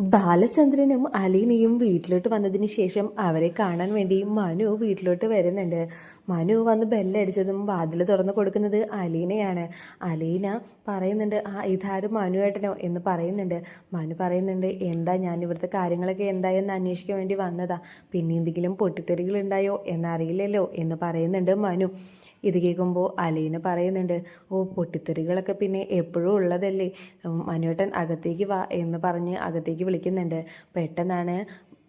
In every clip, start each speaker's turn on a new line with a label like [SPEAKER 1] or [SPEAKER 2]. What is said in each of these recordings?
[SPEAKER 1] ബാലചന്ദ്രനും അലീനയും വീട്ടിലോട്ട് വന്നതിന് ശേഷം അവരെ കാണാൻ വേണ്ടി മനു വീട്ടിലോട്ട് വരുന്നുണ്ട്. മനു വന്ന് ബെല്ലടിച്ചതും വാതിൽ തുറന്നു കൊടുക്കുന്നത് അലീനയാണ്. അലീന പറയുന്നുണ്ട് ആ ഇതാരും ഏട്ടനോ? എന്ന് പറയുന്നുണ്ട്. മനു പറയുന്നുണ്ട് എന്താ ഞാൻ ഇവിടുത്തെ കാര്യങ്ങളൊക്കെ എന്താ എന്ന് അന്വേഷിക്കാൻ വേണ്ടി വന്നതാ? പിന്നെ എന്തെങ്കിലും പൊട്ടിത്തെറികൾ ഉണ്ടായോ എന്നറിയില്ലല്ലോ? എന്ന് പറയുന്നുണ്ട് മനു. ഇത് കേൾക്കുമ്പോൾ അലീന പറയുന്നുണ്ട് ഓ പൊട്ടിത്തെറികളൊക്കെ പിന്നെ എപ്പോഴും ഉള്ളതല്ലേ? മനുവേട്ടൻ അകത്തേക്ക് വാ എന്ന് പറഞ്ഞ് അകത്തേക്ക് വിളിക്കുന്നുണ്ട്. പെട്ടെന്നാണ്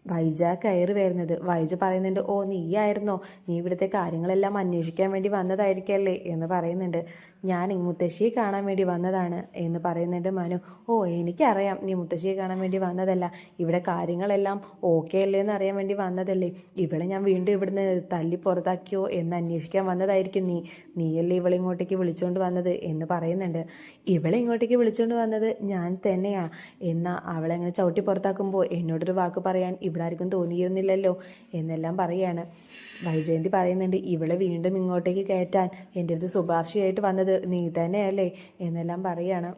[SPEAKER 1] വൈജ കയറി വരുന്നത്. വൈജ പറയുന്നുണ്ട് ഓ നീയായിരുന്നോ? നീ ഇവിടുത്തെ കാര്യങ്ങളെല്ലാം അന്വേഷിക്കാൻ വേണ്ടി വന്നതായിരിക്കല്ലേ? എന്ന് പറയുന്നുണ്ട്. ഞാൻ മുത്തശ്ശിയെ കാണാൻ വേണ്ടി വന്നതാണ് എന്ന് പറയുന്നുണ്ട് മനു. ഓ എനിക്കറിയാം നീ മുത്തശ്ശിയെ കാണാൻ വേണ്ടി വന്നതല്ല. ഇവിടെ കാര്യങ്ങളെല്ലാം ഓക്കെ അല്ലേ എന്ന് അറിയാൻ വേണ്ടി വന്നതല്ലേ. ഇവളെ ഞാൻ വീണ്ടും ഇവിടുന്ന് തല്ലി പുറത്താക്കിയോ എന്ന് അന്വേഷിക്കാൻ വന്നതായിരിക്കും നീ. നീയല്ലേ ഇവളെ ഇങ്ങോട്ടേക്ക് വിളിച്ചുകൊണ്ട് വന്നത്? എന്ന് പറയുന്നുണ്ട്. ഇവളെ ഇങ്ങോട്ടേക്ക് വിളിച്ചുകൊണ്ട് വന്നത് ഞാൻ തന്നെയാ. എന്നാൽ അവളെങ്ങനെ ചവിട്ടി പുറത്താക്കുമ്പോൾ എന്നോടൊരു വാക്ക് പറയാൻ ഇവിടെ ആർക്കും തോന്നിയിരുന്നില്ലല്ലോ എന്നെല്ലാം പറയാണ്. വൈജയന്തി പറയുന്നുണ്ട് ഇവളെ വീണ്ടും ഇങ്ങോട്ടേക്ക് കയറ്റാൻ എന്റെ അടുത്ത് ശുപാർശയായിട്ട് വന്നത് നീ തന്നെയല്ലേ? എന്നെല്ലാം പറയാണ്.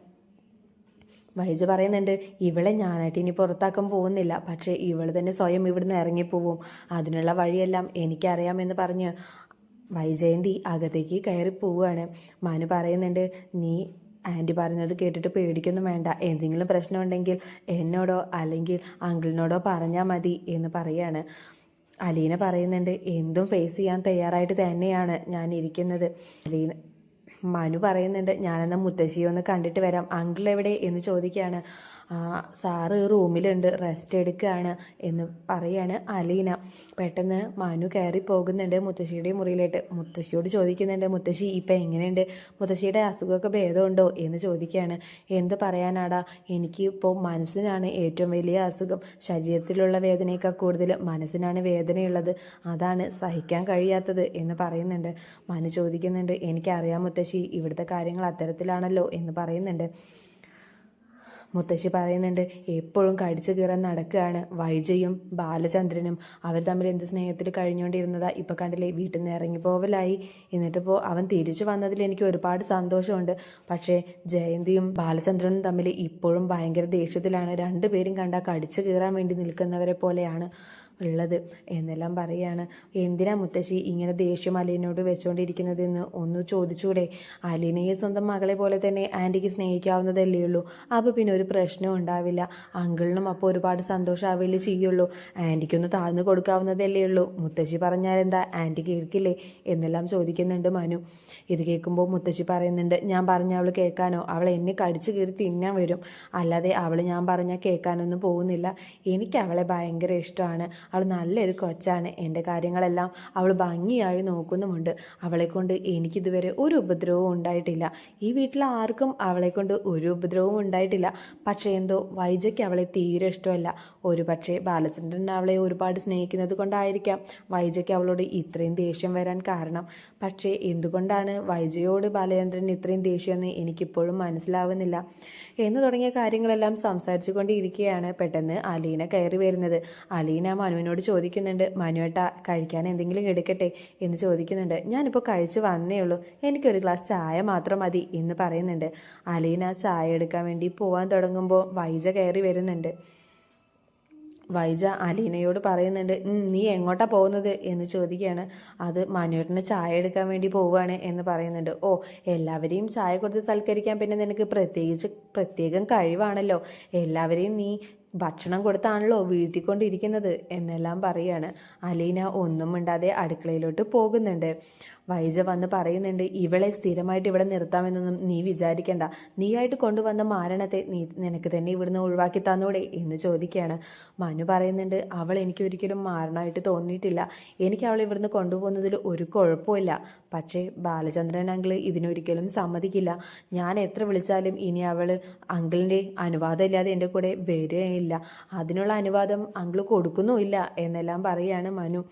[SPEAKER 1] വൈജ പറയുന്നുണ്ട് ഇവളെ ഞാനായിട്ട് ഇനി പുറത്താക്കാൻ പോകുന്നില്ല. പക്ഷേ ഇവൾ തന്നെ സ്വയം ഇവിടുന്ന് ഇറങ്ങിപ്പോവും. അതിനുള്ള വഴിയെല്ലാം എനിക്കറിയാമെന്ന് പറഞ്ഞ് വൈജയന്തി അകത്തേക്ക് കയറി പോവുകയാണ് മനു പറയുന്നുണ്ട് നീ ആന്റി പറഞ്ഞത് കേട്ടിട്ട് പേടിക്കൊന്നും വേണ്ട. എന്തെങ്കിലും പ്രശ്നം ഉണ്ടെങ്കിൽ എന്നോടോ അല്ലെങ്കിൽ അങ്കിളിനോടോ പറഞ്ഞാൽ മതി എന്ന് പറയാണ്. അലീന പറയുന്നുണ്ട് എന്തും ഫേസ് ചെയ്യാൻ തയ്യാറായിട്ട് തന്നെയാണ് ഞാൻ ഇരിക്കുന്നത്. അലീന മനു പറയുന്നുണ്ട് ഞാനെന്നാൽ മുത്തശ്ശിയെ ഒന്ന് കണ്ടിട്ട് വരാം. അങ്കിൾ എവിടെ? എന്ന് ചോദിക്കുകയാണ്. സാറ് റൂമിലുണ്ട് റെസ്റ്റ് എടുക്കുകയാണ് എന്ന് പറയാണ് അലീന. പെട്ടെന്ന് മനു കയറി പോകുന്നുണ്ട് മുത്തശ്ശിയുടെ മുറിയിലേട്ട്. മുത്തശ്ശിയോട് ചോദിക്കുന്നുണ്ട് മുത്തശ്ശി ഇപ്പം എങ്ങനെയുണ്ട്? മുത്തശ്ശിയുടെ അസുഖമൊക്കെ ഭേദമുണ്ടോ? എന്ന് ചോദിക്കുകയാണ് എന്ത് പറയാനാടാ? എനിക്ക് ഇപ്പോൾ മനസ്സിനാണ് ഏറ്റവും വലിയ അസുഖം. ശരീരത്തിലുള്ള വേദനയേക്കാൾ കൂടുതൽ മനസ്സിനാണ് വേദനയുള്ളത്. അതാണ് സഹിക്കാൻ കഴിയാത്തത് എന്ന് പറയുന്നുണ്ട്. മനു ചോദിക്കുന്നുണ്ട് എനിക്കറിയാം മുത്തശ്ശി ഇവിടുത്തെ കാര്യങ്ങൾ അത്തരത്തിലാണല്ലോ എന്ന് പറയുന്നുണ്ട്. മുത്തശ്ശി പറയുന്നുണ്ട് എപ്പോഴും കടിച്ചു കീറാൻ നടക്കുകയാണ്. വൈജയും ബാലചന്ദ്രനും അവർ തമ്മിൽ എന്ത് സ്നേഹത്തിൽ കഴിഞ്ഞുകൊണ്ടിരുന്നതാ? ഇപ്പം കണ്ടില്ലേ വീട്ടിൽ നിന്ന് ഇറങ്ങിപ്പോവലായി. എന്നിട്ടിപ്പോൾ അവൻ തിരിച്ചു വന്നതിൽ എനിക്ക് ഒരുപാട് സന്തോഷമുണ്ട്. പക്ഷേ ജയന്തിയും ബാലചന്ദ്രനും തമ്മിൽ ഇപ്പോഴും ഭയങ്കര ദേഷ്യത്തിലാണ്. രണ്ടുപേരും കണ്ട കടിച്ചു കീറാൻ വേണ്ടി നിൽക്കുന്നവരെ പോലെയാണ്. ഉള്ളത് എന്നെല്ലാം പറയാണ്. എന്തിനാ മുത്തശ്ശി ഇങ്ങനെ ദേഷ്യം അലീനോട് വെച്ചുകൊണ്ടിരിക്കുന്നതെന്ന് ഒന്ന് ചോദിച്ചൂടെ? അലീനയെ സ്വന്തം മകളെ പോലെ തന്നെ ആന്റിക്ക് സ്നേഹിക്കാവുന്നതല്ലേ ഉള്ളൂ. അപ്പോൾ പിന്നെ ഒരു പ്രശ്നം ഉണ്ടാവില്ല. അങ്കിളിനും അപ്പോൾ ഒരുപാട് സന്തോഷമാവില്ല ചെയ്യുള്ളൂ. ആന്റിക്കൊന്ന് താഴ്ന്നു കൊടുക്കാവുന്നതല്ലേ ഉള്ളൂ. മുത്തശ്ശി പറഞ്ഞാൽ എന്താ? ആന്റി കേൾക്കില്ലേ? എന്നെല്ലാം ചോദിക്കുന്നുണ്ട് മനു. ഇത് കേൾക്കുമ്പോൾ മുത്തശ്ശി പറയുന്നുണ്ട് ഞാൻ പറഞ്ഞ അവൾ കേൾക്കാനോ? അവൾ എന്നെ കടിച്ചു കയറി തിന്നാൻ വരും. അല്ലാതെ അവൾ ഞാൻ പറഞ്ഞാൽ കേൾക്കാനൊന്നും പോകുന്നില്ല. എനിക്ക് അവളെ ഭയങ്കര ഇഷ്ടമാണ്. അവൾ നല്ലൊരു കൊച്ചാണ്. എന്റെ കാര്യങ്ങളെല്ലാം അവൾ ഭംഗിയായി നോക്കുന്നുമുണ്ട്. അവളെക്കൊണ്ട് എനിക്കിതുവരെ ഒരു ഉപദ്രവവും ഉണ്ടായിട്ടില്ല. ഈ വീട്ടിൽ ആർക്കും അവളെക്കൊണ്ട് ഒരു ഉപദ്രവവും ഉണ്ടായിട്ടില്ല. പക്ഷേ എന്തോ വൈജയ്ക്ക് അവളെ തീരെ ഇഷ്ടമല്ല. ഒരു പക്ഷേ ബാലചന്ദ്രൻ അവളെ ഒരുപാട് സ്നേഹിക്കുന്നത് കൊണ്ടായിരിക്കാം വൈജയ്ക്ക് അവളോട് ഇത്രയും ദേഷ്യം വരാൻ കാരണം. പക്ഷേ എന്തുകൊണ്ടാണ് വൈജയോട് ബാലചന്ദ്രൻ ഇത്രയും ദേഷ്യമെന്ന് എനിക്കിപ്പോഴും മനസ്സിലാവുന്നില്ല. എന്ന് തുടങ്ങിയ കാര്യങ്ങളെല്ലാം സംസാരിച്ചു കൊണ്ടിരിക്കുകയാണ് പെട്ടെന്ന് അലീന കയറി വരുന്നത്. അലീന മനുവിനോട് ചോദിക്കുന്നുണ്ട് മനുവേട്ട കഴിക്കാൻ എന്തെങ്കിലും എടുക്കട്ടെ? എന്ന് ചോദിക്കുന്നുണ്ട്. ഞാനിപ്പോൾ കഴിച്ചു വന്നേ ഉള്ളൂ. എനിക്കൊരു ഗ്ലാസ് ചായ മാത്രം മതി എന്ന് പറയുന്നുണ്ട്. അലീന ചായ എടുക്കാൻ വേണ്ടി പോവാൻ തുടങ്ങുമ്പോൾ വൈജ കയറി വരുന്നുണ്ട്. വൈജ അലീനയോട് പറയുന്നുണ്ട് നീ എങ്ങോട്ടാ പോകുന്നത്? എന്ന് ചോദിക്കുകയാണ്. അത് മനുവേട്ടന് ചായ എടുക്കാൻ വേണ്ടി പോവുകയാണ് എന്ന് പറയുന്നുണ്ട്. ഓ എല്ലാവരെയും ചായ കൊടുത്ത് സൽക്കരിക്കാൻ പിന്നെ നിനക്ക് പ്രത്യേകിച്ച് പ്രത്യേകം കഴിവാണല്ലോ. എല്ലാവരെയും നീ ഭക്ഷണം കൊടുത്താണല്ലോ വീഴ്ത്തിക്കൊണ്ടിരിക്കുന്നത് എന്നെല്ലാം പറയാണ്. അലീന ഒന്നും മിണ്ടാതെ അടുക്കളയിലോട്ട് പോകുന്നുണ്ട്. വൈജ വന്ന് പറയുന്നുണ്ട് ഇവളെ സ്ഥിരമായിട്ട് ഇവിടെ നിർത്താമെന്നൊന്നും നീ വിചാരിക്കണ്ട. നീയായിട്ട് കൊണ്ടുവന്ന മാരണത്തെ നീ നിനക്ക് തന്നെ ഇവിടുന്ന് ഒഴിവാക്കി തന്നൂടെ എന്ന് ചോദിക്കുകയാണ്. മനു പറയുന്നുണ്ട് അവൾ എനിക്ക് ഒരിക്കലും മാരണമായിട്ട് തോന്നിയിട്ടില്ല. എനിക്ക് അവളെ ഇവിടുന്ന് കൊണ്ടുപോകുന്നതിൽ ഒരു കുഴപ്പമില്ല. പക്ഷേ ബാലചന്ദ്രൻ അങ്കിൾ ഇതിനൊരിക്കലും സമ്മതിക്കില്ല. ഞാൻ എത്ര വിളിച്ചാലും ഇനി അവൾ അങ്കിളിന്റെ അനുവാദം ഇല്ലാതെ എന്റെ കൂടെ വരികയില്ല. അതിനുള്ള അനുവാദം അങ്കിൾ കൊടുക്കുന്നുമില്ല എന്നെല്ലാം പറയുകയാണ് മനു.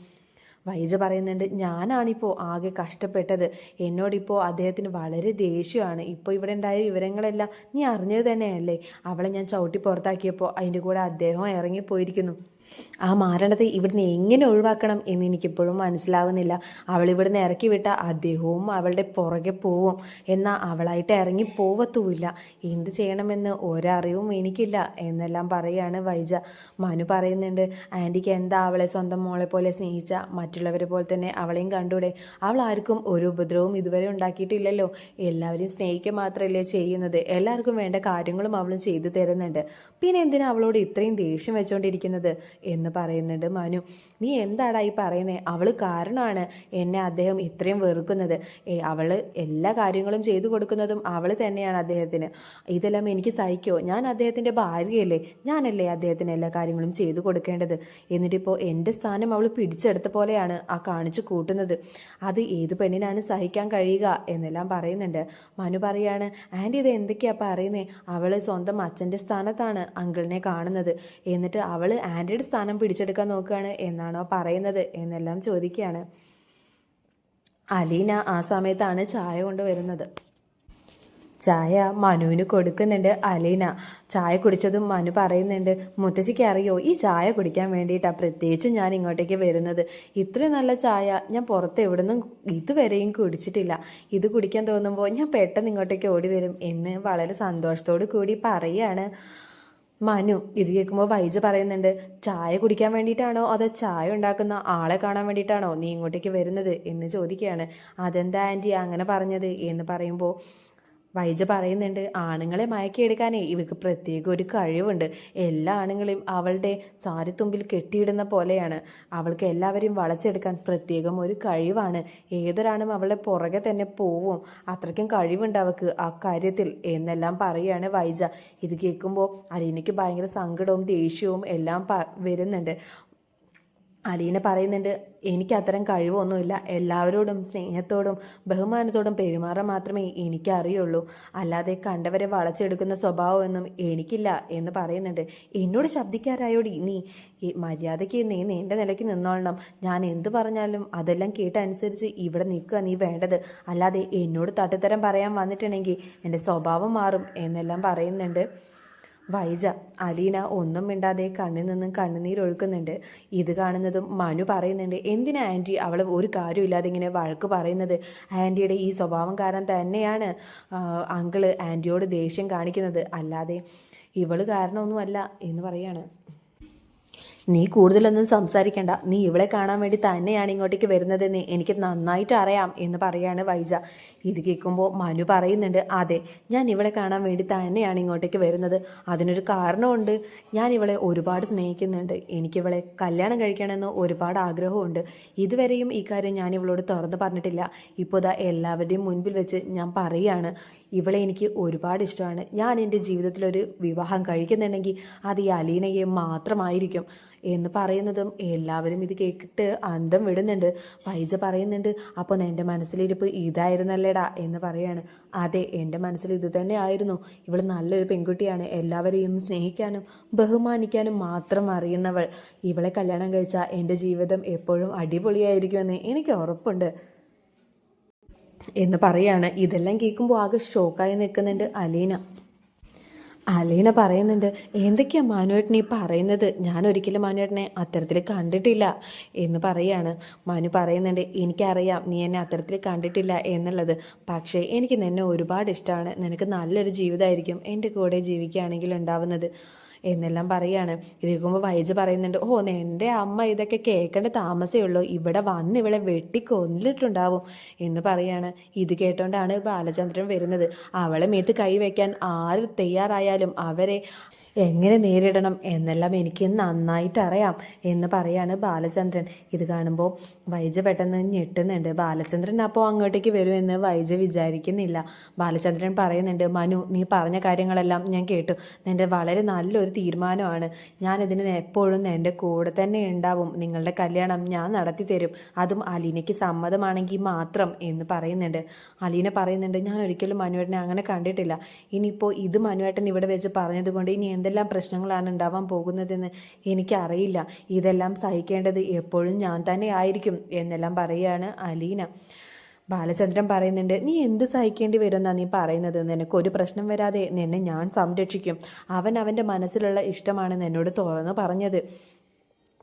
[SPEAKER 1] വൈജ പറയുന്നുണ്ട് ഞാനാണിപ്പോൾ ആകെ കഷ്ടപ്പെട്ടത്. എന്നോടിപ്പോൾ അദ്ദേഹത്തിന് വളരെ ദേഷ്യമാണ്. ഇപ്പോൾ ഇവിടെ ഉണ്ടായ വിവരങ്ങളെല്ലാം നീ അറിഞ്ഞത് തന്നെയല്ലേ? അവളെ ഞാൻ ചവിട്ടി പുറത്താക്കിയപ്പോൾ അതിന്റെ കൂടെ അദ്ദേഹം ഇറങ്ങിപ്പോയിരിക്കുന്നു. ആ മാരണത്തെ ഇവിടുന്ന് എങ്ങനെ ഒഴിവാക്കണം എന്ന് എനിക്കിപ്പോഴും മനസ്സിലാവുന്നില്ല. അവൾ ഇവിടുന്ന് ഇറക്കി വിട്ട അദ്ദേഹവും അവളുടെ പുറകെ പോവും. എന്നാൽ അവളായിട്ട് ഇറങ്ങി പോവത്തുമില്ല. എന്ത് ചെയ്യണമെന്ന് ഒരറിവും എനിക്കില്ല എന്നെല്ലാം പറയുകയാണ് വൈജ. മനു പറയുന്നുണ്ട് ആന്റിക്ക് എന്താ അവളെ സ്വന്തം മോളെ പോലെ സ്നേഹിച്ച? മറ്റുള്ളവരെ പോലെ തന്നെ അവളെയും കണ്ടൂടെ? അവൾ ആർക്കും ഒരു ഉപദ്രവവും ഇതുവരെ ഉണ്ടാക്കിയിട്ടില്ലല്ലോ. എല്ലാവരെയും സ്നേഹിക്കുക മാത്രമല്ലേ ചെയ്യുന്നത്. എല്ലാവർക്കും വേണ്ട കാര്യങ്ങളും അവളും ചെയ്തു തരുന്നുണ്ട്. പിന്നെ എന്തിനാ അവളോട് ഇത്രയും ദേഷ്യം വെച്ചുകൊണ്ടിരിക്കുന്നത് എന്ന് പറയുന്നുണ്ട്. മനു നീ എന്താടാ ഈ പറയുന്നത് അവൾ കാരണമാണ് എന്നെ അദ്ദേഹം ഇത്രയും വെറുക്കുന്നത്. അവൾ എല്ലാ കാര്യങ്ങളും ചെയ്തു കൊടുക്കുന്നതും അവൾ തന്നെയാണ് അദ്ദേഹത്തിന്. ഇതെല്ലാം എനിക്ക് സഹിക്കോ? ഞാൻ അദ്ദേഹത്തിന്റെ ഭാര്യയല്ലേ. ഞാനല്ലേ അദ്ദേഹത്തിന് എല്ലാ കാര്യങ്ങളും ചെയ്തു കൊടുക്കേണ്ടത്? എന്നിട്ടിപ്പോൾ എന്റെ സ്ഥാനം അവൾ പിടിച്ചെടുത്ത പോലെയാണ് ആ കാണിച്ചു കൂട്ടുന്നത്. അത് ഏത് പെണ്ണിനാണ് സഹിക്കാൻ കഴിയുക? എന്നെല്ലാം പറയുന്നുണ്ട്. മനു പറയാണ് ആന്റി ഇത് എന്തൊക്കെയാ പറയുന്നത് അവൾ സ്വന്തം അച്ഛന്റെ സ്ഥാനത്താണ് അങ്കിളിനെ കാണുന്നത്. എന്നിട്ട് അവൾ ആന്റിയുടെ സ്ഥാനം പിടിച്ചെടുക്കാൻ നോക്കുകയാണ് എന്നാണോ പറയുന്നത് എന്നെല്ലാം ചോദിക്കുകയാണ്. അലീന ആ സമയത്താണ് ചായ കൊണ്ടുവരുന്നത്. ചായ മനുവിന് കൊടുക്കുന്നുണ്ട് അലീന. ചായ കുടിച്ചതും മനു പറയുന്നുണ്ട് മുത്തശ്ശിക്ക് അറിയോ ഈ ചായ കുടിക്കാൻ വേണ്ടിയിട്ടാണ് പ്രത്യേകിച്ചും ഞാൻ ഇങ്ങോട്ടേക്ക് വരുന്നത്. ഇത്രയും നല്ല ചായ ഞാൻ പുറത്ത് എവിടുന്നും ഇതുവരെയും കുടിച്ചിട്ടില്ല. ഇത് കുടിക്കാൻ തോന്നുമ്പോൾ ഞാൻ പെട്ടെന്ന് ഇങ്ങോട്ടേക്ക് ഓടി വരും എന്ന് വളരെ സന്തോഷത്തോടു കൂടി പറയാണ് മനു ഇത് കേൾക്കുമ്പോൾ വൈജ് പറയുന്നുണ്ട് ചായ കുടിക്കാൻ വേണ്ടിയിട്ടാണോ അതോ ചായ ഉണ്ടാക്കുന്ന ആളെ കാണാൻ വേണ്ടിയിട്ടാണോ നീ ഇങ്ങോട്ടേക്ക് വരുന്നത് എന്ന് ചോദിക്കുകയാണ്. അതെന്താ ആന്റി അങ്ങനെ പറഞ്ഞത് എന്ന് പറയുമ്പോൾ വൈജ പറയുന്നുണ്ട് ആണുങ്ങളെ മയക്കിയെടുക്കാനേ ഇവക്ക് പ്രത്യേക ഒരു കഴിവുണ്ട്. എല്ലാ ആണുങ്ങളെയും അവളുടെ സാരിത്തുമ്പിൽ കെട്ടിയിടുന്ന പോലെയാണ്. അവൾക്ക് എല്ലാവരെയും വളച്ചെടുക്കാൻ പ്രത്യേകം ഒരു കഴിവാണ്. ഏതൊരാണും അവളുടെ പുറകെ തന്നെ പോവും. അത്രയ്ക്കും കഴിവുണ്ട് അവൾക്ക് ആ കാര്യത്തിൽ എന്നെല്ലാം പറയുകയാണ് വൈജ. ഇത് കേൾക്കുമ്പോൾ അലീനയ്ക്ക് ഭയങ്കര സങ്കടവും ദേഷ്യവും എല്ലാം വരുന്നുണ്ട്. അലീന പറയുന്നുണ്ട് എനിക്ക് അത്തരം കഴിവൊന്നുമില്ല. എല്ലാവരോടും സ്നേഹത്തോടും ബഹുമാനത്തോടും പെരുമാറാൻ മാത്രമേ എനിക്കറിയുള്ളൂ. അല്ലാതെ കണ്ടവരെ വളച്ചെടുക്കുന്ന സ്വഭാവമൊന്നും എനിക്കില്ല എന്ന് പറയുന്നുണ്ട്. എന്നോട് ശബ്ദിക്കാരായോടി നീ മര്യാദയ്ക്ക് നീ നിന്റെ നിലയ്ക്ക് നിന്നോളണം. ഞാൻ എന്തു പറഞ്ഞാലും അതെല്ലാം കേട്ടനുസരിച്ച് ഇവിടെ നിൽക്കുക നീ വേണ്ടത്. അല്ലാതെ എന്നോട് തട്ടുത്തരം പറയാൻ വന്നിട്ടുണ്ടെങ്കിൽ എന്റെ സ്വഭാവം മാറും എന്നെല്ലാം പറയുന്നുണ്ട്. വൈജ അലീന ഒന്നും മിണ്ടാതെ കണ്ണിൽ നിന്നും കണ്ണുനീരൊഴുക്കുന്നുണ്ട് ഇത് കാണുന്നതും മനു പറയുന്നുണ്ട് എന്തിനാ ആന്റി അവൾ ഒരു കാര്യമില്ലാതെ ഇങ്ങനെ വഴക്ക് പറയുന്നത്? ആന്റിയുടെ ഈ സ്വഭാവം കാരണം തന്നെയാണ് അങ്കിൾ ആന്റിയോട് ദേഷ്യം കാണിക്കുന്നത്. അല്ലാതെ ഇവൾ കാരണമൊന്നുമല്ല എന്ന് പറയാണ്. നീ കൂടുതലൊന്നും സംസാരിക്കണ്ട. നീ ഇവളെ കാണാൻ വേണ്ടി തന്നെയാണ് ഇങ്ങോട്ടേക്ക് വരുന്നതെന്ന് എനിക്ക് നന്നായിട്ട് അറിയാം എന്ന് പറയാണ് വൈജ. ഇത് കേൾക്കുമ്പോൾ മനു പറയുന്നുണ്ട് അതെ ഞാൻ ഇവളെ കാണാൻ വേണ്ടി തന്നെയാണ് ഇങ്ങോട്ടേക്ക് വരുന്നത്. അതിനൊരു കാരണമുണ്ട്. ഞാൻ ഇവളെ ഒരുപാട് സ്നേഹിക്കുന്നുണ്ട്. എനിക്കിവളെ കല്യാണം കഴിക്കണമെന്ന് ഒരുപാട് ആഗ്രഹമുണ്ട്. ഇതുവരെയും ഈ കാര്യം ഞാൻ ഇവളോട് തുറന്ന് പറഞ്ഞിട്ടില്ല. ഇപ്പോൾ ദാ എല്ലാവരുടെയും മുൻപിൽ വെച്ച് ഞാൻ പറയുകയാണ് ഇവളെ എനിക്ക് ഒരുപാട് ഇഷ്ടമാണ്. ഞാൻ എന്റെ ജീവിതത്തിലൊരു വിവാഹം കഴിക്കുന്നുണ്ടെങ്കിൽ അത് ഈ അലീനയെ മാത്രമായിരിക്കും എന്ന് പറയുന്നതും എല്ലാവരും ഇത് കേട്ടിട്ട് അന്തം വിടുന്നുണ്ട്. പൈജ പറയുന്നുണ്ട് അപ്പോൾ എന്റെ മനസ്സിലിരിപ്പ് ഇതായിരുന്നല്ലേടാ എന്ന് പറയാണ്. അതെ എന്റെ മനസ്സിൽ ഇത് തന്നെ ആയിരുന്നു ഇവൾ നല്ലൊരു പെൺകുട്ടിയാണ്. എല്ലാവരെയും സ്നേഹിക്കാനും ബഹുമാനിക്കാനും മാത്രം അറിയുന്നവൾ. ഇവളെ കല്യാണം കഴിച്ചാൽ എന്റെ ജീവിതം എപ്പോഴും അടിപൊളിയായിരിക്കുമെന്ന് എനിക്ക് ഉറപ്പുണ്ട്. എന്ന് പറയാണ്. ഇതെല്ലാം കേൾക്കുമ്പോൾ ആകെ ഷോക്കായി നിൽക്കുന്നുണ്ട് അലീന. അലീന പറയുന്നുണ്ട് എന്തൊക്കെയാ മാനുവേട്ടൻ ഈ പറയുന്നത്? ഞാൻ ഒരിക്കലും മാനുവേട്ടനെ അത്തരത്തിൽ കണ്ടിട്ടില്ല എന്ന് പറയാണ്. മനു പറയുന്നുണ്ട് എനിക്കറിയാം നീ എന്നെ അത്തരത്തിൽ കണ്ടിട്ടില്ല എന്നുള്ളത്. പക്ഷേ എനിക്ക് നിന്നെ ഒരുപാട് ഇഷ്ടമാണ് നിനക്ക് നല്ലൊരു ജീവിതമായിരിക്കും എന്റെ കൂടെ ജീവിക്കുകയാണെങ്കിൽ ഉണ്ടാവുന്നത്. എന്നെല്ലാം പറയാണ്. ഇത് കേൾക്കുമ്പോൾ വൈജ് പറയുന്നുണ്ട് ഓ എന്റെ അമ്മ ഇതൊക്കെ കേൾക്കേണ്ട താമസമേ ഉള്ളൂ. ഇവിടെ വന്ന് ഇവളെ വെട്ടിക്കൊന്നിട്ടുണ്ടാവും. എന്ന് പറയാണ്. ഇത് കേട്ടോണ്ടാണ് ബാലചന്ദ്രൻ വരുന്നത്. അവളെ മേത്ത് കൈവയ്ക്കാൻ ആര് തയ്യാറായാലും അവരെ എങ്ങനെ നേരിടണം എന്നെല്ലാം എനിക്ക് നന്നായിട്ട് അറിയാം എന്ന് പറയാണ് ബാലചന്ദ്രൻ. ഇത് കാണുമ്പോൾ വൈജ പെട്ടെന്ന് ഞെട്ടുന്നുണ്ട്. ബാലചന്ദ്രൻ അപ്പോൾ അങ്ങോട്ടേക്ക് വരുമെന്ന് വൈജ വിചാരിക്കുന്നില്ല. ബാലചന്ദ്രൻ പറയുന്നുണ്ട് മനു നീ പറഞ്ഞ കാര്യങ്ങളെല്ലാം ഞാൻ കേട്ടു. നിന്റെ വളരെ നല്ലൊരു തീരുമാനമാണ്. ഞാനിതിന് എപ്പോഴും എന്റെ കൂടെ തന്നെ ഉണ്ടാവും. നിങ്ങളുടെ കല്യാണം ഞാൻ നടത്തി തരും. അതും അലീനയ്ക്ക് സമ്മതമാണെങ്കിൽ മാത്രം എന്ന് പറയുന്നുണ്ട്. അലീന പറയുന്നുണ്ട് ഞാൻ ഒരിക്കലും മനുവേട്ടനെ അങ്ങനെ കണ്ടിട്ടില്ല. ഇനിയിപ്പോൾ ഇത് മനുവേട്ടൻ ഇവിടെ വെച്ച് പറഞ്ഞതുകൊണ്ട് ഇനി എന്തെല്ലാം പ്രശ്നങ്ങളാണ് ഉണ്ടാവാൻ പോകുന്നതെന്ന് എനിക്കറിയില്ല. ഇതെല്ലാം സഹിക്കേണ്ടത് എപ്പോഴും ഞാൻ തന്നെ ആയിരിക്കും എന്നെല്ലാം പറയുകയാണ് അലീന. ബാലചന്ദ്രൻ പറയുന്നുണ്ട് നീ എന്ത് സഹിക്കേണ്ടി വരുമെന്നാണ് നീ പറയുന്നത്? നിനക്ക് ഒരു പ്രശ്നം വരാതെ നിന്നെ ഞാൻ സംരക്ഷിക്കും. അവൻ അവന്റെ മനസ്സിലുള്ള ഇഷ്ടമാണ് എന്നോട് തുറന്നു പറഞ്ഞത്.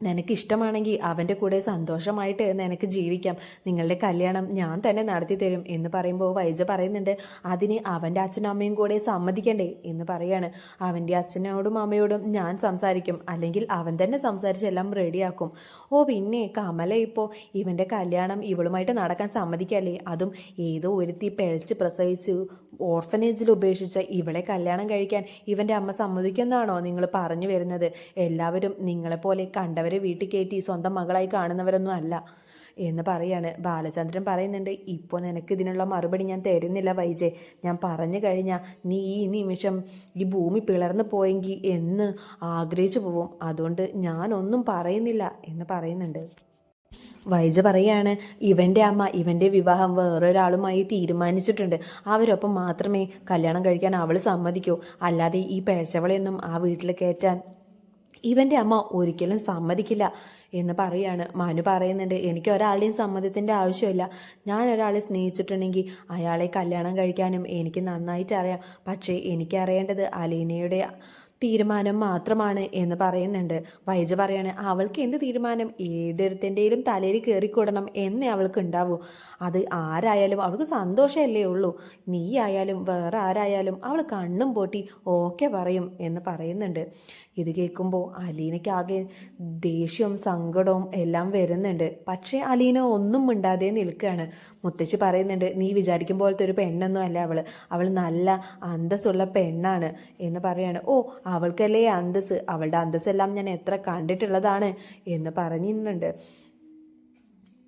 [SPEAKER 1] നിനക്ക് ഇഷ്ടമാണെങ്കിൽ അവന്റെ കൂടെ സന്തോഷമായിട്ട് നിനക്ക് ജീവിക്കാം. നിങ്ങളുടെ കല്യാണം ഞാൻ തന്നെ നടത്തി തരും എന്ന് പറയുമ്പോൾ വൈജ പറയുന്നുണ്ട് അതിന് അവന്റെ അച്ഛനും അമ്മയും കൂടെ സമ്മതിക്കണ്ടേ? എന്ന് പറയാണ്. അവന്റെ അച്ഛനോടും അമ്മയോടും ഞാൻ സംസാരിക്കും അല്ലെങ്കിൽ അവൻ തന്നെ സംസാരിച്ചെല്ലാം റെഡിയാക്കും. ഓ പിന്നെ കമല ഇപ്പോൾ ഇവന്റെ കല്യാണം ഇവളുമായിട്ട് നടക്കാൻ സമ്മതിക്കല്ലേ? അതും ഏതോ ഒരുത്തി പിഴച്ച് പ്രസവിച്ച്. ഓർഫനേജിൽ ഉപേക്ഷിച്ച ഇവളെ കല്യാണം കഴിക്കാൻ ഇവന്റെ അമ്മ സമ്മതിക്കുന്നതാണോ നിങ്ങൾ പറഞ്ഞു വരുന്നത്? എല്ലാവരും നിങ്ങളെപ്പോലെ കണ്ടവരെ വീട്ടിൽ കയറ്റി സ്വന്തം മകളായി കാണുന്നവരൊന്നും അല്ല എന്ന് പറയാണ്. ബാലചന്ദ്രൻ പറയുന്നുണ്ട് ഇപ്പോൾ നിനക്ക് ഇതിനുള്ള മറുപടി ഞാൻ തരുന്നില്ല വൈജെ. ഞാൻ പറഞ്ഞു കഴിഞ്ഞാൽ നീ ഈ നിമിഷം ഈ ഭൂമി പിളർന്നു പോയെങ്കിൽ എന്ന് ആഗ്രഹിച്ചു പോവും. അതുകൊണ്ട് ഞാനൊന്നും പറയുന്നില്ല എന്ന് പറയുന്നുണ്ട്. വൈജ പറയാണ് ഇവന്റെ അമ്മ ഇവന്റെ വിവാഹം വേറൊരാളുമായി തീരുമാനിച്ചിട്ടുണ്ട്. അവരൊപ്പം മാത്രമേ കല്യാണം കഴിക്കാൻ അവൾ സമ്മതിക്കൂ. അല്ലാതെ ഈ പേഴ്ചവളെയൊന്നും ആ വീട്ടിൽ കയറ്റാൻ ഇവന്റെ അമ്മ ഒരിക്കലും സമ്മതിക്കില്ല എന്ന് പറയാണ്. മനു പറയുന്നുണ്ട് എനിക്ക് ഒരാളുടെയും സമ്മതത്തിന്റെ ആവശ്യമില്ല. ഞാൻ ഒരാളെ സ്നേഹിച്ചിട്ടുണ്ടെങ്കിൽ അയാളെ കല്യാണം കഴിക്കാനും എനിക്ക് നന്നായിട്ട് അറിയാം പക്ഷേ എനിക്കറിയേണ്ടത് അലീനയുടെ തീരുമാനം മാത്രമാണ് എന്ന് പറയുന്നുണ്ട്. വൈജ പറയാണ് അവൾക്ക് എന്ത് തീരുമാനം? ഏതൊരുത്തിന്റെയും തലയിൽ കയറിക്കൂടണം എന്നേ അവൾക്ക് ഉണ്ടാവൂ അത് ആരായാലും അവൾക്ക് സന്തോഷമല്ലേ ഉള്ളൂ. നീ ആയാലും വേറെ ആരായാലും അവൾ കണ്ണും പൊട്ടി ഓക്കെ പറയും എന്ന് പറയുന്നുണ്ട്. ഇത് കേൾക്കുമ്പോൾ അലീനയ്ക്കാകെ ദേഷ്യവും സങ്കടവും എല്ലാം വരുന്നുണ്ട്. പക്ഷേ അലീന ഒന്നും മിണ്ടാതെ നിൽക്കുകയാണ്. മുത്തശ്ശി പറയുന്നുണ്ട് നീ വിചാരിക്കും പോലത്തെ ഒരു പെണ്ണൊന്നും അല്ല അവൾ അവൾ നല്ല അന്തസ്സുള്ള പെണ്ണാണ് എന്ന് പറയാണ്. ഓ അവൾക്കല്ലേ അന്തസ് അവളുടെ അന്തസ്സെല്ലാം ഞാൻ എത്ര കണ്ടിട്ടുള്ളതാണ് എന്ന് പറഞ്ഞിരുന്നുണ്ട്.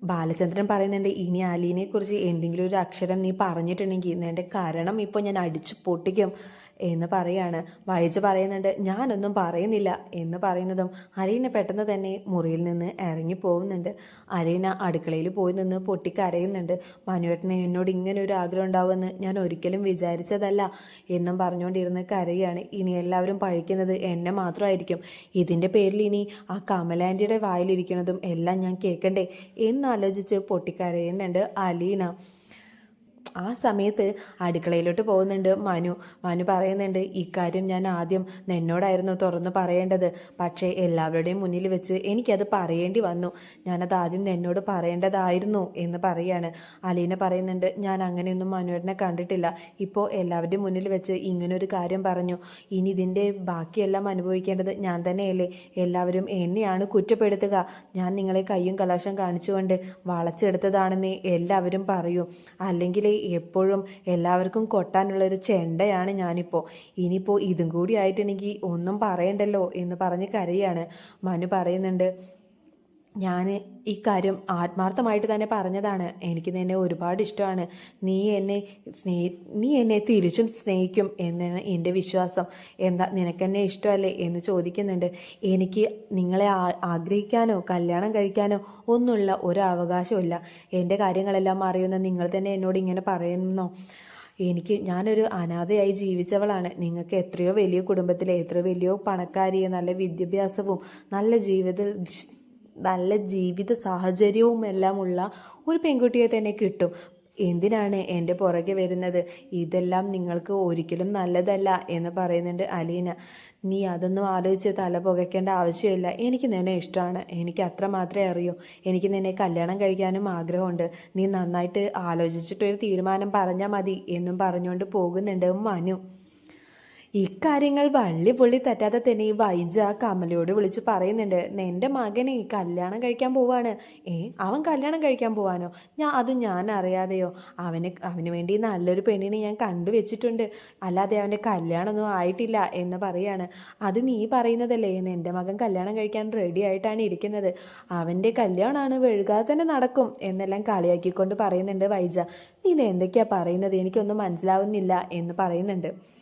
[SPEAKER 1] ബാലചന്ദ്രൻ പറയുന്നുണ്ട് ഇനി അലീനെക്കുറിച്ച് എന്തെങ്കിലും ഒരു അക്ഷരം നീ പറഞ്ഞിട്ടുണ്ടെങ്കിൽ നിന്റെ കാരണം ഇപ്പോൾ ഞാൻ അടിച്ചു പൊട്ടിക്കും. എന്ന് പറയാണ്. വൈജ പറയുന്നുണ്ട് ഞാനൊന്നും പറയുന്നില്ല എന്ന് പറയുന്നതും അലീന പെട്ടെന്ന് തന്നെ മുറിയിൽ നിന്ന് ഇറങ്ങി പോകുന്നുണ്ട്. അലീന അടുക്കളയിൽ പോയി നിന്ന് പൊട്ടിക്കരയുന്നുണ്ട്. മനുവേട്ടന് എന്നോട് ഇങ്ങനെ ഒരു ആഗ്രഹം ഉണ്ടാവുമെന്ന് ഞാൻ ഒരിക്കലും വിചാരിച്ചതല്ല എന്നും പറഞ്ഞുകൊണ്ടിരുന്ന് കരയാണ്. ഇനി എല്ലാവരും പഴിക്കുന്നത് എന്നെ മാത്രമായിരിക്കും. ഇതിന്റെ പേരിൽ ഇനി ആ കമലാന്റിയുടെ വായിലിരിക്കുന്നതും എല്ലാം ഞാൻ കേൾക്കണ്ടേ എന്നാലോചിച്ച് പൊട്ടിക്കരയുന്നുണ്ട് അലീന. ആ സമയത്ത് അടുക്കളയിലോട്ട് പോകുന്നുണ്ട്. മനു മനു പറയുന്നുണ്ട് ഇക്കാര്യം ഞാൻ ആദ്യം നിന്നോടായിരുന്നു തുറന്ന് പറയേണ്ടത്. പക്ഷേ എല്ലാവരുടെയും മുന്നിൽ വെച്ച് എനിക്കത് പറയേണ്ടി വന്നു. ഞാനത് ആദ്യം നിന്നോട് പറയേണ്ടതായിരുന്നു എന്ന് പറയാണ്. അലീന പറയുന്നുണ്ട് ഞാൻ അങ്ങനെയൊന്നും മനുവേട്ടനെ കണ്ടിട്ടില്ല. ഇപ്പോൾ എല്ലാവരുടെയും മുന്നിൽ വെച്ച് ഇങ്ങനൊരു കാര്യം പറഞ്ഞു. ഇനി ഇതിന്റെ ബാക്കിയെല്ലാം അനുഭവിക്കേണ്ടത് ഞാൻ തന്നെയല്ലേ. എല്ലാവരും എന്നെയാണ് കുറ്റപ്പെടുത്തുക. ഞാൻ നിങ്ങളെ കയ്യും കലാശം കാണിച്ചുകൊണ്ട് വളച്ചെടുത്തതാണെന്ന് എല്ലാവരും പറയൂ. അല്ലെങ്കിൽ എപ്പോഴും എല്ലാവർക്കും കൊട്ടാനുള്ളൊരു ചെണ്ടയാണ് ഞാനിപ്പോൾ ഇനിയിപ്പോൾ ഇതും കൂടി ആയിട്ട് എനിക്ക് ഒന്നും പറയണ്ടല്ലോ എന്ന് പറഞ്ഞ് കരയാണ്. മനു പറയുന്നുണ്ട് ഞാൻ ഈ കാര്യം ആത്മാർത്ഥമായിട്ട് തന്നെ പറഞ്ഞതാണ്. എനിക്ക് നിന്നെ ഒരുപാട് ഇഷ്ടമാണ്. നീ എന്നെ സ്നേഹി നീ എന്നെ തിരിച്ചും സ്നേഹിക്കും എന്നാണ് എന്റെ വിശ്വാസം. എന്താ നിനക്കെന്നെ ഇഷ്ടമല്ലേ എന്ന് ചോദിക്കുന്നുണ്ട്. എനിക്ക് നിങ്ങളെ ആഗ്രഹിക്കാനോ കല്യാണം കഴിക്കാനോ ഒന്നുള്ള ഒരു അവകാശമില്ല എന്റെ കാര്യങ്ങളെല്ലാം അറിയുന്ന നിങ്ങൾ തന്നെ എന്നോട് ഇങ്ങനെ പറയുന്നോ? എനിക്ക് ഞാനൊരു അനാഥയായി ജീവിച്ചവളാണ്. നിങ്ങൾക്ക് എത്രയോ വലിയ കുടുംബത്തിലെ എത്ര വലിയ പണക്കാരിയെ നല്ല വിദ്യാഭ്യാസവും നല്ല ജീവിത നല്ല ജീവിത സാഹചര്യവും എല്ലാം ഉള്ള ഒരു പെൺകുട്ടിയെ തന്നെ കിട്ടും. എന്തിനാണ് എന്റെ പുറകെ വരുന്നത്? ഇതെല്ലാം നിങ്ങൾക്ക് ഒരിക്കലും നല്ലതല്ല എന്ന് പറയുന്നുണ്ട് അലീന. നീ അതൊന്നും ആലോചിച്ച് തല പുകയ്ക്കേണ്ട ആവശ്യമില്ല. എനിക്ക് നിന്നെ ഇഷ്ടമാണ്. എനിക്ക് അത്ര മാത്രമേ അറിയൂ. എനിക്ക് നിന്നെ കല്യാണം കഴിക്കാനും ആഗ്രഹമുണ്ട്. നീ നന്നായിട്ട് ആലോചിച്ചിട്ടൊരു തീരുമാനം പറഞ്ഞാൽ മതി എന്നും പറഞ്ഞുകൊണ്ട് പോകുന്നുണ്ട് മനു. ഇക്കാര്യങ്ങൾ വള്ളി പുള്ളി തെറ്റാതെ തന്നെ ഈ വൈജ കമലയോട് വിളിച്ച് പറയുന്നുണ്ട്. എന്റെ മകനെ കല്യാണം കഴിക്കാൻ പോവാണ്. ഏ അവൻ കല്യാണം കഴിക്കാൻ പോവാനോ? ഞാൻ അത് ഞാൻ അറിയാതെയോ. അവന് അവന് വേണ്ടി നല്ലൊരു പെണ്ണിനെ ഞാൻ കണ്ടുവച്ചിട്ടുണ്ട് അല്ലാതെ അവന്റെ കല്യാണമൊന്നും ആയിട്ടില്ല എന്ന് പറയാണ്. അത് നീ പറയുന്നതല്ലേ? എന്റെ മകൻ കല്യാണം കഴിക്കാൻ റെഡി ആയിട്ടാണ് ഇരിക്കുന്നത്. അവന്റെ കല്യാണമാണ് വെഴുകാതെ തന്നെ നടക്കും എന്നെല്ലാം കളിയാക്കിക്കൊണ്ട് പറയുന്നുണ്ട് വൈജ. നീ ഇത് എന്തൊക്കെയാ പറയുന്നത്? എനിക്കൊന്നും മനസ്സിലാവുന്നില്ല എന്ന് പറയുന്നുണ്ട്.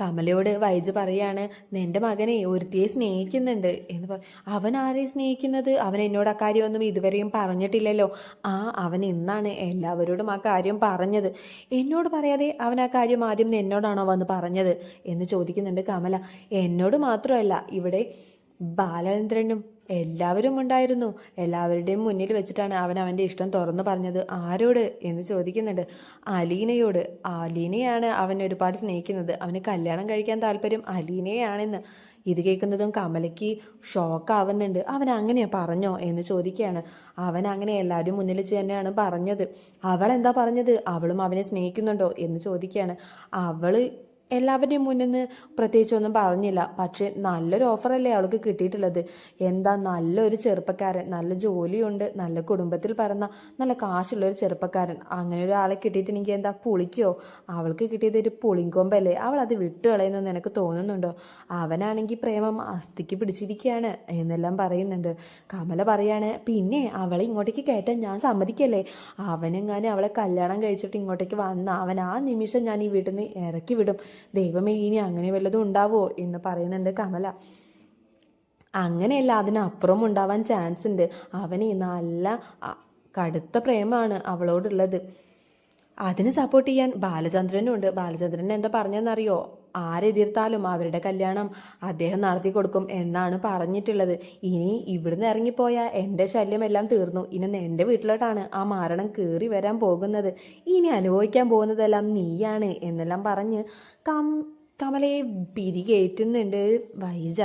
[SPEAKER 1] കമലയോട് വൈജ് പറയാണ് നിന്റെ മകനെ ഒരുത്തിയെ സ്നേഹിക്കുന്നുണ്ട്. എന്ന് പറ അവൻ ആരെ സ്നേഹിക്കുന്നത്? അവൻ എന്നോട് ആ കാര്യമൊന്നും ഇതുവരെയും പറഞ്ഞിട്ടില്ലല്ലോ. ആ അവൻ ഇന്നാണ് എല്ലാവരോടും ആ കാര്യം പറഞ്ഞത്. എന്നോട് പറയാതെ അവൻ ആ കാര്യം ആദ്യം എന്നോടാണോ വന്ന് പറഞ്ഞത്? എന്ന് ചോദിക്കുന്നുണ്ട് കമല. എന്നോട് മാത്രമല്ല ഇവിടെ ബാലചന്ദ്രനും എല്ലാവരും ഉണ്ടായിരുന്നു. എല്ലാവരുടെയും മുന്നിൽ വെച്ചിട്ടാണ് അവൻ അവന്റെ ഇഷ്ടം തുറന്നു പറഞ്ഞത്. ആരോട്? എന്ന് ചോദിക്കുന്നുണ്ട്. അലീനയോട്. അലീനയാണ് അവൻ ഒരുപാട് സ്നേഹിക്കുന്നത്. അവന് കല്യാണം കഴിക്കാൻ താല്പര്യം അലീനയാണെന്ന്. ഇത് കേൾക്കുന്നതും കമലയ്ക്ക് ഷോക്കാവുന്നുണ്ട് അവൻ അങ്ങനെ പറഞ്ഞോ? എന്ന് ചോദിക്കുകയാണ്. അവൻ അങ്ങനെ എല്ലാവരും മുന്നിൽ വെച്ച് തന്നെയാണ് പറഞ്ഞത്. അവൾ എന്താ പറഞ്ഞത്? അവളും അവനെ സ്നേഹിക്കുന്നുണ്ടോ? എന്ന് ചോദിക്കുകയാണ്. അവൾ എല്ലാവരുടെയും മുന്നിൽ നിന്ന് പ്രത്യേകിച്ചൊന്നും പറഞ്ഞില്ല. പക്ഷേ നല്ലൊരു ഓഫറല്ലേ അവൾക്ക് കിട്ടിയിട്ടുള്ളത്. എന്താ നല്ലൊരു ചെറുപ്പക്കാരൻ നല്ല ജോലിയുണ്ട് നല്ല കുടുംബത്തിൽ പറഞ്ഞ നല്ല കാശുള്ള ഒരു ചെറുപ്പക്കാരൻ. അങ്ങനെ ഒരാളെ കിട്ടിയിട്ടുണ്ടെങ്കിൽ എന്താ പുളിക്കോ? അവൾക്ക് കിട്ടിയത് ഒരു പുളിങ്കൊമ്പല്ലേ? അവൾ അത് വിട്ടുകളയുന്നെന്ന് എനിക്ക് തോന്നുന്നുണ്ടോ? അവനാണെങ്കിൽ പ്രേമം അസ്ഥിക്ക് പിടിച്ചിരിക്കുകയാണ് എന്നെല്ലാം പറയുന്നുണ്ട്. കമല പറയാണ് പിന്നെ അവളെ ഇങ്ങോട്ടേക്ക് കയറ്റാൻ ഞാൻ സമ്മതിക്കല്ലേ? അവനെങ്ങാനും അവളെ കല്യാണം കഴിച്ചിട്ട് ഇങ്ങോട്ടേക്ക് വന്ന അവൻ ആ നിമിഷം ഞാൻ ഈ വീട്ടിൽ നിന്ന് ഇറക്കി വിടും. ദൈവമേ ഇനി അങ്ങനെ വല്ലതും ഉണ്ടാവോ? എന്ന് പറയുന്നുണ്ട് കമല. അങ്ങനെയല്ല അതിനപ്പുറം ഉണ്ടാവാൻ ചാൻസ് ഉണ്ട്. അവന് നല്ല കടുത്ത പ്രേമമാണ് അവളോടുള്ളത്. അതിന് സപ്പോർട്ട് ചെയ്യാൻ ബാലചന്ദ്രനും ഉണ്ട് ബാലചന്ദ്രൻ എന്താ പറഞ്ഞെന്നറിയോ ആരെതിർത്താലും അവരുടെ കല്യാണം അദ്ദേഹം നടത്തി കൊടുക്കും എന്നാണ് പറഞ്ഞിട്ടുള്ളത്. ഇനി ഇവിടുന്ന് ഇറങ്ങിപ്പോയാൽ എന്റെ ശല്യം എല്ലാം തീർന്നു. ഇനി എന്റെ വീട്ടിലോട്ടാണ് ആ മാരണം കയറി വരാൻ പോകുന്നത്. ഇനി അനുഭവിക്കാൻ പോകുന്നതെല്ലാം നീയാണ് എന്നെല്ലാം പറഞ്ഞ് കം കമലയെ പിരികേറ്റുന്നുണ്ട് വൈജ.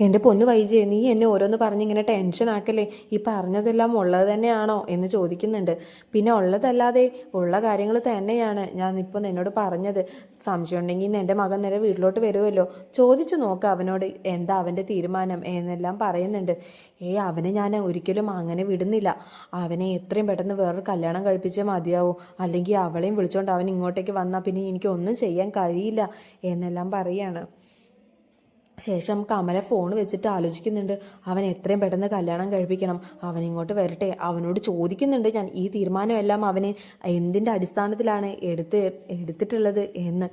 [SPEAKER 1] എന്റെ പൊന്നു വൈജയെ നീ എന്നെ ഓരോന്ന് പറഞ്ഞ് ഇങ്ങനെ ടെൻഷൻ ആക്കല്ലേ? ഈ പറഞ്ഞതെല്ലാം ഉള്ളത് തന്നെയാണോ? എന്ന് ചോദിക്കുന്നുണ്ട്. പിന്നെ ഉള്ളതല്ലാതെ ഉള്ള കാര്യങ്ങൾ തന്നെയാണ് ഞാൻ ഇപ്പോൾ നിന്നോട് പറഞ്ഞത്. സംശയം ഉണ്ടെങ്കിൽ എന്റെ മകൻ നേരെ വീട്ടിലോട്ട് വരുമല്ലോ ചോദിച്ചു നോക്ക് അവനോട് എന്താ അവന്റെ തീരുമാനം എന്നെല്ലാം പറയുന്നുണ്ട്. ഏ അവനെ ഞാൻ ഒരിക്കലും അങ്ങനെ വിടുന്നില്ല. അവനെ എത്രയും പെട്ടെന്ന് വേറൊരു കല്യാണം കഴിപ്പിച്ചേ മതിയാവും. അല്ലെങ്കിൽ അവളെയും വിളിച്ചോണ്ട് അവൻ ഇങ്ങോട്ടേക്ക് വന്നാൽ പിന്നെ എനിക്കൊന്നും ചെയ്യാൻ കഴിയില്ല എന്നെല്ലാം പറയാണ്. ശേഷം കമല ഫോൺ വെച്ചിട്ട് ആലോചിക്കുന്നുണ്ട് അവൻ എത്രയും പെട്ടെന്ന് കല്യാണം കഴിപ്പിക്കണം. അവൻ ഇങ്ങോട്ട് വരട്ടെ. അവനോട് ചോദിക്കുന്നുണ്ട് ഞാൻ ഈ തീരുമാനമെല്ലാം അവന് എന്തിന്റെ അടിസ്ഥാനത്തിലാണ് എടുത്ത് എടുത്തിട്ടുള്ളത് എന്ന്.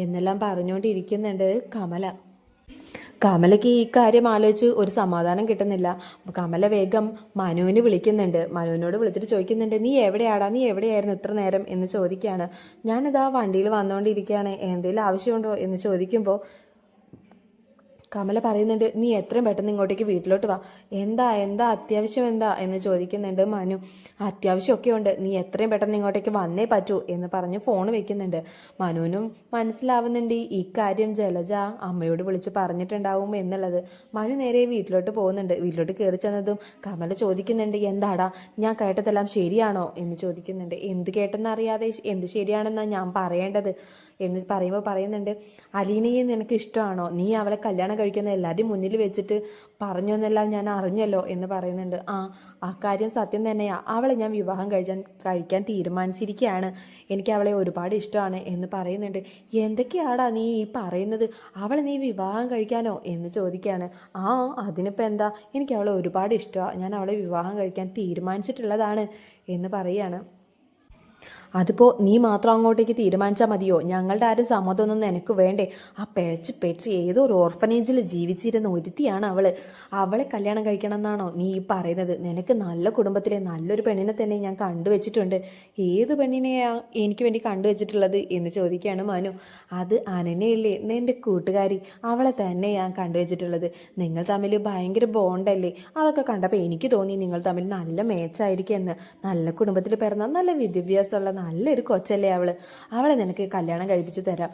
[SPEAKER 1] എന്നെല്ലാം പറഞ്ഞുകൊണ്ടിരിക്കുന്നുണ്ട് കമല. കമലയ്ക്ക് ഈ കാര്യം ആലോചിച്ച് ഒരു സമാധാനം കിട്ടുന്നില്ല. കമല വേഗം മനുവിന് വിളിക്കുന്നുണ്ട്. മനുവിനോട് വിളിച്ചിട്ട് ചോദിക്കുന്നുണ്ട് നീ എവിടെയാടാ? നീ എവിടെയായിരുന്നു ഇത്ര നേരം? എന്ന് ചോദിക്കുകയാണ്. ഞാനിതാ വണ്ടിയിൽ വന്നുകൊണ്ടിരിക്കുകയാണ്. എന്തെങ്കിലും ആവശ്യമുണ്ടോ? എന്ന് ചോദിക്കുമ്പോൾ കമല പറയുന്നുണ്ട് നീ എത്രയും പെട്ടെന്ന് ഇങ്ങോട്ടേക്ക് വീട്ടിലോട്ട് വാ. എന്താ എന്താ അത്യാവശ്യം എന്താ? എന്ന് ചോദിക്കുന്നുണ്ട് മനു. അത്യാവശ്യമൊക്കെ ഉണ്ട് നീ എത്രയും പെട്ടെന്ന് ഇങ്ങോട്ടേക്ക് വന്നേ പറ്റൂ എന്ന് പറഞ്ഞ് ഫോൺ വെക്കുന്നുണ്ട്. മനുവിനും മനസ്സിലാവുന്നുണ്ട് ഈ കാര്യം ജലജ അമ്മയോട് വിളിച്ച് പറഞ്ഞിട്ടുണ്ടാവും എന്നുള്ളത്. മനു നേരെ വീട്ടിലോട്ട് പോകുന്നുണ്ട്. വീട്ടിലോട്ട് കയറി ചെന്നതും കമല ചോദിക്കുന്നുണ്ട് എന്താടാ ഞാൻ കേട്ടതെല്ലാം ശരിയാണോ? എന്ന് ചോദിക്കുന്നുണ്ട്. എന്ത് കേട്ടെന്നറിയാതെ എന്ത് ശരിയാണെന്നാണ് ഞാൻ പറയേണ്ടത്? എന്ന് പറയുമ്പോൾ പറയുന്നുണ്ട് അലീനയെ നിനക്ക് ഇഷ്ടമാണോ നീ അവളെ കല്യാണം കഴിക്കുന്ന എല്ലാവരുടെയും മുന്നിൽ വെച്ചിട്ട് പറഞ്ഞു എന്നെല്ലാം ഞാൻ അറിഞ്ഞല്ലോ എന്ന് പറയുന്നുണ്ട്. ആ ആ കാര്യം സത്യം തന്നെയാണ് അവളെ ഞാൻ വിവാഹം കഴിക്കാൻ കഴിക്കാൻ തീരുമാനിച്ചിരിക്കുകയാണ് എനിക്ക് അവളെ ഒരുപാട് ഇഷ്ടമാണ് എന്ന് പറയുന്നുണ്ട്. എന്തൊക്കെയാടാ നീ ഈ പറയുന്നത്? അവളെ നീ വിവാഹം കഴിക്കാനോ? എന്ന് ചോദിക്കുകയാണ്. ആ അതിനിപ്പോൾ എന്താ? എനിക്ക് അവളെ ഒരുപാട് ഇഷ്ടമാണ് ഞാൻ അവളെ വിവാഹം കഴിക്കാൻ തീരുമാനിച്ചിട്ടുള്ളതാണ് എന്ന് പറയുകയാണ്. അതിപ്പോൾ നീ മാത്രം അങ്ങോട്ടേക്ക് തീരുമാനിച്ചാൽ മതിയോ? ഞങ്ങളുടെ ആരും സമ്മതമൊന്നും എനിക്ക് വേണ്ടേ. ആ പിഴച്ച് പെറ്റ് ഏതോ ഒരു ഓർഫനേജിൽ ജീവിച്ചിരുന്ന ഒരുത്തിയാണ് അവൾ. അവളെ കല്യാണം കഴിക്കണം എന്നാണോ നീ ഈ പറയുന്നത്? നിനക്ക് നല്ല കുടുംബത്തിലെ നല്ലൊരു പെണ്ണിനെ തന്നെ ഞാൻ കണ്ടുവച്ചിട്ടുണ്ട്. ഏത് പെണ്ണിനെയാ എനിക്ക് വേണ്ടി കണ്ടുവച്ചിട്ടുള്ളത് എന്ന് ചോദിക്കുകയാണ് മനു. അത് അനനയല്ലേ നിന്റെ കൂട്ടുകാരി. അവളെ തന്നെ ഞാൻ കണ്ടുവച്ചിട്ടുള്ളത്. നിങ്ങൾ തമ്മിൽ ഭയങ്കര ബോണ്ടല്ലേ? അതൊക്കെ കണ്ടപ്പോൾ എനിക്ക് തോന്നി നിങ്ങൾ തമ്മിൽ നല്ല മേച്ചായിരിക്കും എന്ന് നല്ല കുടുംബത്തിൽ പിറന്ന നല്ല വിദ്യാഭ്യാസമുള്ള നല്ലൊരു കൊച്ചല്ലേ അവൾ. അവളെ നിനക്ക് കല്യാണം കഴിപ്പിച്ച് തരാം.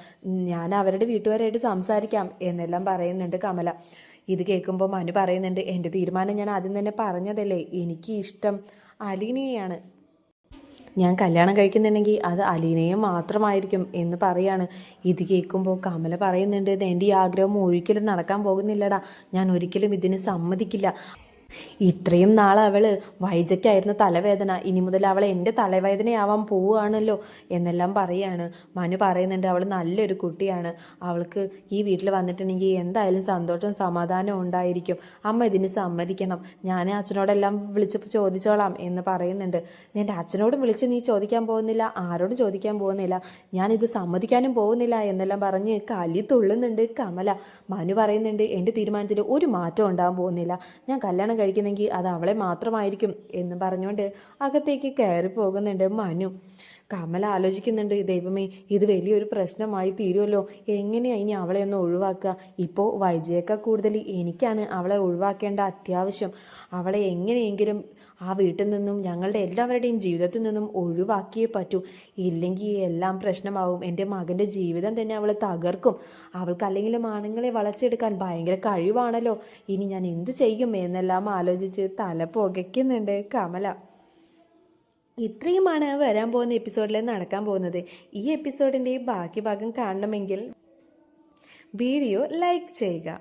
[SPEAKER 1] ഞാൻ അവരുടെ വീട്ടുകാരായിട്ട് സംസാരിക്കാം എന്നെല്ലാം പറയുന്നുണ്ട് കമല. ഇത് കേൾക്കുമ്പോൾ മനു പറയുന്നുണ്ട് എന്റെ തീരുമാനം ഞാൻ ആദ്യം തന്നെ പറഞ്ഞതല്ലേ? എനിക്ക് ഇഷ്ടം അലീനയാണ് ഞാൻ കല്യാണം കഴിക്കുന്നുണ്ടെങ്കിൽ അത് അലീനയെ മാത്രമായിരിക്കും എന്ന് പറയാണ്. ഇത് കേൾക്കുമ്പോൾ കമല പറയുന്നുണ്ട് "ഇത് എന്റെ ഈ ആഗ്രഹം ഒരിക്കലും നടക്കാൻ പോകുന്നില്ലടാ. ഞാൻ ഒരിക്കലും ഇതിന് സമ്മതിക്കില്ല. ഇത്രയും നാളെ അവൾ വൈജയ്ക്കായിരുന്ന തലവേദന. ഇനി മുതൽ അവൾ എന്റെ തലവേദനയാവാൻ പോവുകയാണല്ലോ എന്നെല്ലാം പറയാണ്. മനു പറയുന്നുണ്ട് അവൾ നല്ലൊരു കുട്ടിയാണ്. അവൾക്ക് ഈ വീട്ടിൽ വന്നിട്ടുണ്ടെങ്കിൽ എന്തായാലും സന്തോഷം സമാധാനം ഉണ്ടായിരിക്കും. അമ്മ ഇതിന് സമ്മതിക്കണം. ഞാൻ അച്ഛനോടെല്ലാം വിളിച്ച് ചോദിച്ചോളാം എന്ന് പറയുന്നുണ്ട്. നിന്റെ അച്ഛനോടും വിളിച്ച് നീ ചോദിക്കാൻ പോകുന്നില്ല ആരോടും ചോദിക്കാൻ പോകുന്നില്ല. ഞാനിത് സമ്മതിക്കാനും പോകുന്നില്ല എന്നെല്ലാം പറഞ്ഞ് കലി തുള്ളുന്നുണ്ട് കമല. മനു പറയുന്നുണ്ട് എന്റെ തീരുമാനത്തിൽ ഒരു മാറ്റം ഉണ്ടാകാൻ പോകുന്നില്ല. ഞാൻ കല്യാണം കഴിക്കുന്നെങ്കിൽ അത് അവളെ മാത്രമായിരിക്കും എന്ന് പറഞ്ഞുകൊണ്ട് അകത്തേക്ക് കയറി പോകുന്നുണ്ട് മനു. കമൽ ആലോചിക്കുന്നുണ്ട് ദൈവമേ ഇത് വലിയൊരു പ്രശ്നമായി തീരുമല്ലോ എങ്ങനെയാണ് ഇനി അവളെ ഒന്ന് ഒഴിവാക്കുക? ഇപ്പോൾ വൈജയേക്കാൾ കൂടുതൽ എനിക്കാണ് അവളെ ഒഴിവാക്കേണ്ട അത്യാവശ്യം. അവളെ എങ്ങനെയെങ്കിലും ആ വീട്ടിൽ നിന്നും ഞങ്ങളുടെ എല്ലാവരുടെയും ജീവിതത്തിൽ നിന്നും ഒഴിവാക്കിയേ പറ്റൂ. ഇല്ലെങ്കിൽ എല്ലാം പ്രശ്നമാവും. എന്റെ മകന്റെ ജീവിതം തന്നെ അവൾ തകർക്കും. അവൾക്ക് അല്ലെങ്കിലും ആണുങ്ങളെ വളച്ചെടുക്കാൻ ഭയങ്കര കഴിവാണല്ലോ. ഇനി ഞാൻ എന്ത് ചെയ്യും എന്നെല്ലാം ആലോചിച്ച് തല പുകയ്ക്കുന്നുണ്ട് കമല. ഇത്രയുമാണ് വരാൻ പോകുന്ന എപ്പിസോഡിൽ നടക്കാൻ പോകുന്നത്. ഈ എപ്പിസോഡിന്റെ ബാക്കി ഭാഗം കാണണമെങ്കിൽ വീഡിയോ ലൈക്ക് ചെയ്യുക.